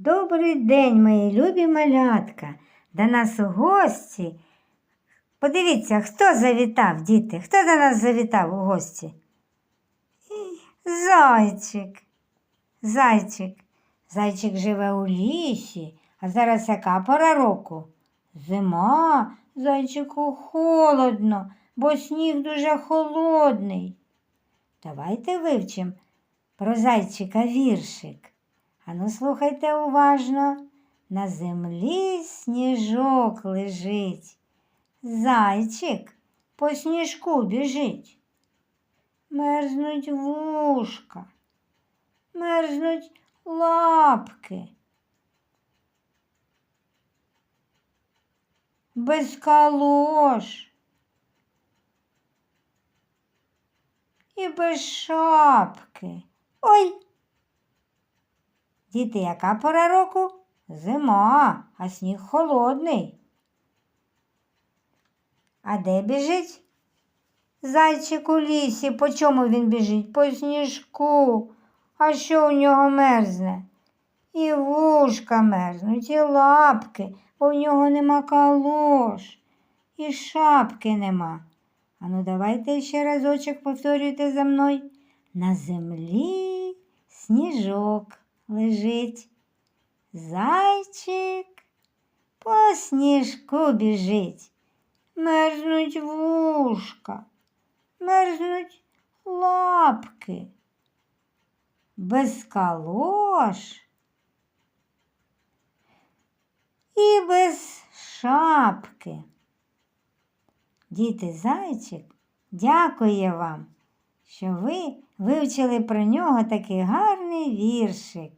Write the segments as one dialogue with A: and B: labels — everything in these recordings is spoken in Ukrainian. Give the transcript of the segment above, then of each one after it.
A: Добрий день, мої любі малятка. До нас у гості. Подивіться, хто завітав, діти? Хто до нас завітав у гості? Зайчик. Зайчик. Зайчик живе у лісі, а зараз яка пора року? Зима, зайчику холодно, бо сніг дуже холодний. Давайте вивчимо про зайчика віршик. Ану, слухайте уважно. На землі сніжок лежить. Зайчик по сніжку біжить. Мерзнуть вушка, мерзнуть лапки. Без калош і без шапки. Ой! Діти, яка пора року? Зима, а сніг холодний. А де біжить? Зайчик у лісі, по чому він біжить? По сніжку. А що у нього мерзне? І вушка мерзнуть, і лапки, бо в нього нема калош, і шапки нема. Ану, давайте ще разочок повторюйте за мною. На землі сніжок лежить. Зайчик по сніжку біжить. Мерзнуть вушка, мерзнуть лапки. Без калош і без шапки. Діти зайчик дякує вам, що ви вивчили про нього такий гарний віршик.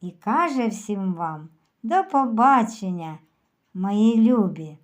A: І каже всім вам до побачення, мої любі.